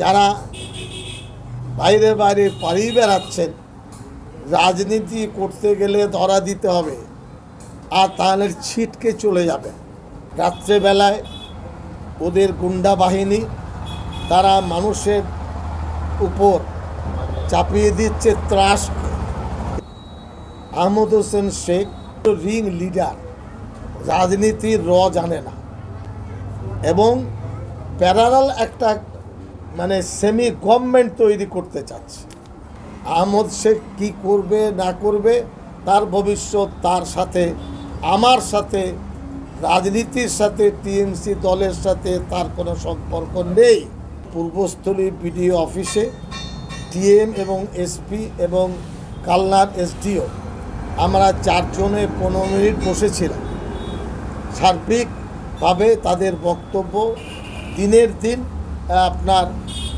যারা বাইরে বাইরে পাড়িয়ে বেড়াচ্ছেন, রাজনীতি করতে গেলে ধরা দিতে হবে, আর তাহলে ছিটকে চলে যাবে রাত্রেবেলায় ওদের গুন্ডা বাহিনী, তারা মানুষের উপর চাপিয়ে দিচ্ছে ত্রাস। আহমদ হোসেন শেখ, রিং লিডার, রাজনীতির র জানে না। এবং প্যারালাল একটা মানে সেমি গভর্নমেন্ট তৈরি করতে চাচ্ছে। আহমদ শেখ কী করবে, না করবে, তার ভবিষ্যৎ, তার সাথে, আমার সাথে, রাজনীতির সাথে, টিএমসি দলের সাথে তার কোনো সম্পর্ক নেই। পূর্বস্থলী বিডিও অফিসে টিএম এবং এসপি এবং কালনার এসডিও। আমরা চারজনে পনেরো মিনিট বসেছিলাম। সার্বিকভাবে তাদের বক্তব্য দিনের দিন আপনার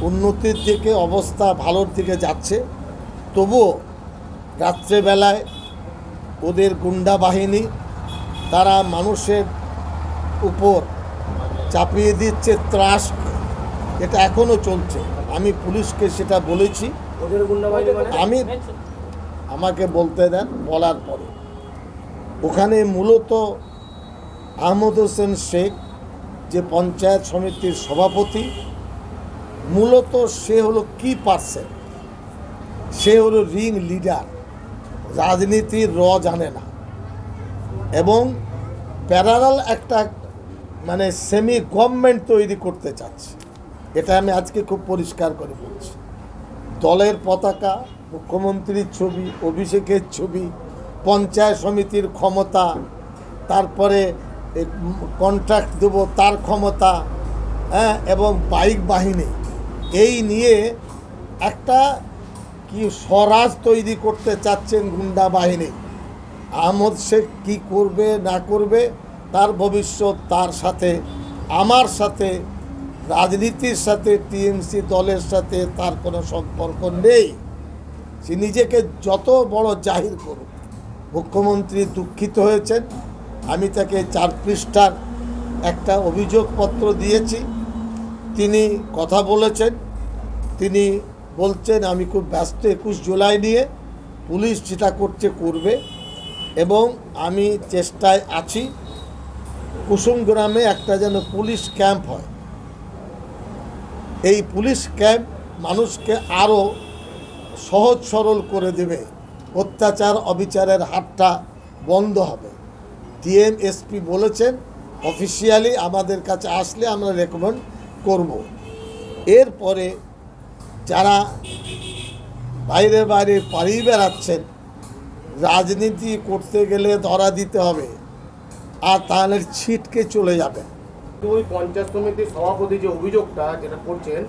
উন্নতির দিকে অবস্থা ভালোর দিকে যাচ্ছে। তবুও রাত্রেবেলায় ওদের গুন্ডা বাহিনী তারা মানুষের উপর চাপিয়ে দিচ্ছে ত্রাস। এটা এখনও চলছে। আমি পুলিশকে সেটা বলেছি। মানে? আমি আমাকে বলতে দেন বলার পরে। ওখানে মূলত আহমদ হোসেন শেখ যে পঞ্চায়েত সমিতির সভাপতি মূলত সে হলো কি পার্সেন সে হলো রিং লিডার রাজনীতির র জানে না। এবং প্যারালাল একটা মানে সেমি গভর্নমেন্ট তৈরি করতে চাচ্ছে। এটা আমি আজকে খুব পরিষ্কার করে বলছি। দলের পতাকা, মুখ্যমন্ত্রীর ছবি, অভিষেকের ছবি, পঞ্চায়েত সমিতির ক্ষমতা, তারপরে কন্ট্রাক্ট দেব তার ক্ষমতা হ্যাঁ এবং বাইক বাহিনী। এই নিয়ে একটা কি স্বরাজ তৈরি করতে চাচ্ছেন গুন্ডা বাহিনী। আহমদ শেখ কি করবে, না করবে, তার ভবিষ্যৎ, তার সাথে, আমার সাথে, রাজনীতির সাথে, টিএমসি দলের সাথে তার কোনো সম্পর্ক নেই। সে নিজেকে যত বড় জাহির করুক। মুখ্যমন্ত্রী দুঃখিত হয়েছেন। আমি তাকে চার পৃষ্ঠার একটা অভিযোগপত্র দিয়েছি। তিনি কথা বলেছেন, তিনি বলছেন, আমি খুব ব্যস্ত, একুশ জুলাই নিয়ে পুলিশ যেটা করছে করবে এবং আমি চেষ্টায় আছি, কুসুম গ্রামে একটা যেন পুলিশ ক্যাম্প হয়। এই পুলিশ ক্যাম্প মানুষকে আরও সহজ সরল করে দেবে, অত্যাচার অবিচারের হাতটা বন্ধ হবে। ডিএম এসপি বলেছেন, অফিসিয়ালি আমাদের কাছে আসলে আমরা রেকমেন্ড করব। এরপরে যারা বাইরে বাইরে পাড়িয়ে বেড়াচ্ছেন রাজনীতি করতে গেলে ধরা দিতে হবে আর তাহলে ছিটকে চলে যাবে ওই পঞ্চায়েত সমিতির সভাপতি যে অভিযোগটা যেটা করছেন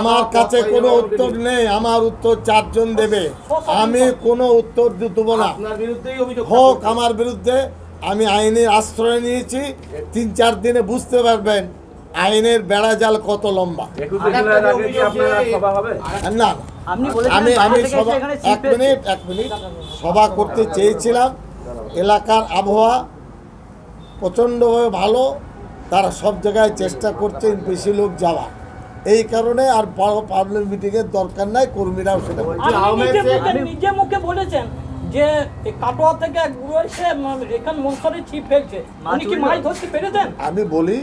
আমার কাছে কোনো উত্তর নেই আমার উত্তর চারজন দেবে। আমি কোনো উত্তর দেবো না। হোক আমার বিরুদ্ধে আমি আইনের আশ্রয় নিয়েছি তিন চার দিনে বুঝতে পারবেন। আইনের বেড়া জাল কত লম্বা? না আমি আমি সভা এক মিনিট এক মিনিট। সভা করতে চেয়েছিলাম। এলাকার আবহাওয়া প্রচণ্ডভাবে ভালো। তারা সব জায়গায় চেষ্টা করছেন বেশি লোক যাওয়া। এই কারণে আর বড় পাবলিক মিটিংয়ের দরকার নাই কর্মীরাও সেটা বলছে। বলছি, আপনি নিজে মুখে বলেছেন যে কাটোয়া থেকে এক বুড়ো এসে এখান মনসরে ছিপ ফেলছে। উনি কি মাছ ধরতে পেরেছেন? আমি বলি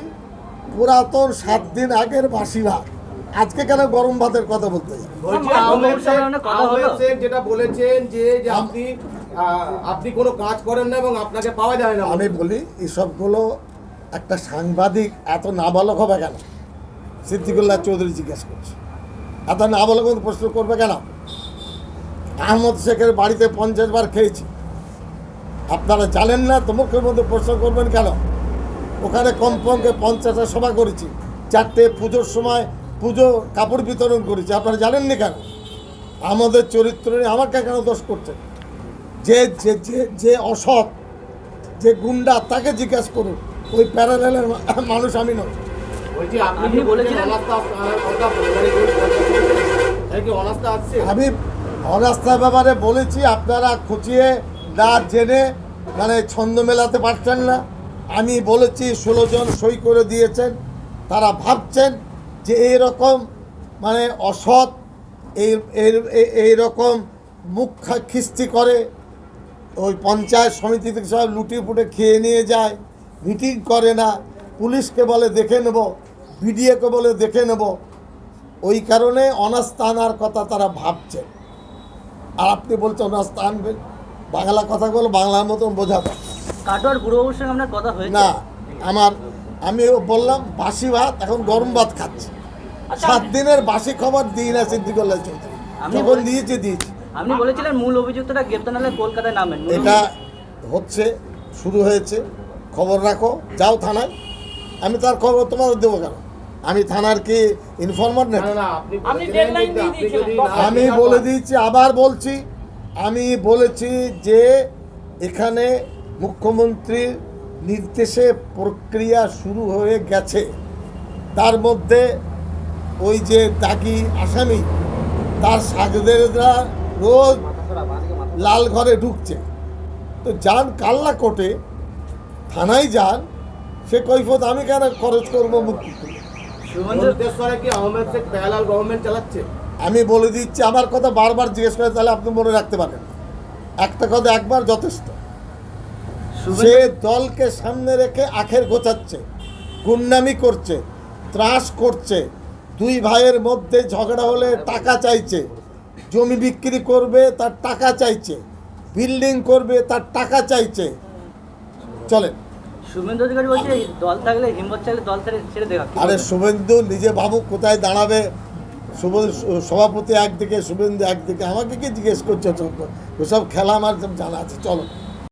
পুরাতন সাত দিন আগের বাসি ভাত আজকে কেন গরম ভাতের কথা বলতে বলছি আহমেদ শেখ সামনে অনেক কথা আহমেদ শেখ যেটা বলেছেন যে আপনি আপনি কোনো কাজ করেন না এবং আপনাকে পাওয়া যায় না। আমি বলি এসবগুলো একটা সাংবাদিক এত নাবালক হবে কেন? সিদ্দিকুল্লাহ চৌধুরী জিজ্ঞেস করছে। এত নাবালক প্রশ্ন করবে কেন? আহমদ শেখের বাড়িতে পঞ্চাশ বার খেয়েছি। আপনারা জানেন না তো মুখের মধ্যে প্রশ্ন করবেন কেন? ওখানে কমপক্ষে পঞ্চাশটা সভা করেছি। চারটে পুজোর সময় পুজো কাপড় বিতরণ করেছি। আপনারা জানেননি কেন? আমাদের চরিত্র নিয়ে আমাকে কেন দোষ করছেন? যে যে যে যে অসৎ যে গুন্ডা তাকে জিজ্ঞাসা করুন। ওই প্যারালেলের মানুষ আমি নয় মানে আমি অনাস্থার ব্যাপারে বলেছি আপনারা খুঁচিয়ে না জেনে মানে ছন্দ মেলাতে পারছেন না। আমি বলেছি ষোলো জন সই করে দিয়েছেন। তারা ভাবছেন যে এইরকম মানে অসৎ, এই, এই- এই- এইরকম মুখ খিস্তি করে ওই পঞ্চায়েত সমিতি থেকে সব লুটি ফুটে খেয়ে নিয়ে যায়, মিটিং করে না, পুলিশকে বলে দেখে নেব, বিডিএকে বলে দেখে নেব। ওই কারণে অনাস্থা আনার কথা তারা ভাবছে। আর আপনি বলছেন অনাস্থা আনবেন বাংলা কথা বলো বাংলার মতন বোঝাবো কাটোয়ার বুড়োবাবুর সঙ্গে আপনার কথা হয়েছে। না আমার আমি বললাম বাসি ভাত এখন গরম ভাত খাচ্ছি। আচ্ছা সাত দিনের বাসি খবর দিই না সিদ্দিকুল্লাহ চৌধুরী। আমি যখন বল- দিয়েছে দিয়েছি। আপনি বলেছিলেন মূল অভিযুক্তটা গ্রেপ্তার নাহলে কলকাতায় নামেন। এটা হচ্ছে শুরু হয়েছে খবর রাখো যাও থানায়। আমি তার খবর তোমাদের দেবো কেন? আমি থানার কি ইনফরমার না? নেই না আমি বলে দিয়েছি আবার বলছি আমি বলেছি যে এখানে মুখ্যমন্ত্রীর নির্দেশে প্রক্রিয়া শুরু হয়ে গেছে। তার মধ্যে ওই যে দাগি আসামি তার সাগদেররা রোজ লাল ঘরে ঢুকছে। তো যান কাল্লা কোর্টে থানায় যান সে কৈফত আমি কেন খরচ করব মুক্তি আমি বলে দিচ্ছি আমার কথা বারবার জিজ্ঞেস করে তাহলে আপনি মনে রাখতে পারেন। একটা কথা একবার যথেষ্ট। সে দলকে সামনে রেখে আখের গোছাচ্ছে গুন্ডামি করছে ত্রাস করছে দুই ভাইয়ের মধ্যে ঝগড়া হলে টাকা চাইছে জমি বিক্রি করবে তার টাকা চাইছে বিল্ডিং করবে তার টাকা চাইছে। চলেন। শুভেন্দু অধিকারী বলছে দল থাকলে হিম্মত চাইলে দল ছেড়ে ছেড়ে দেখা আরে শুভেন্দু নিজে ভাবুক কোথায় দাঁড়াবে। সভাপতি একদিকে শুভেন্দু একদিকে। আমাকে কি জিজ্ঞেস করছে? ওসব খেলা আমার জানা আছে। চলো।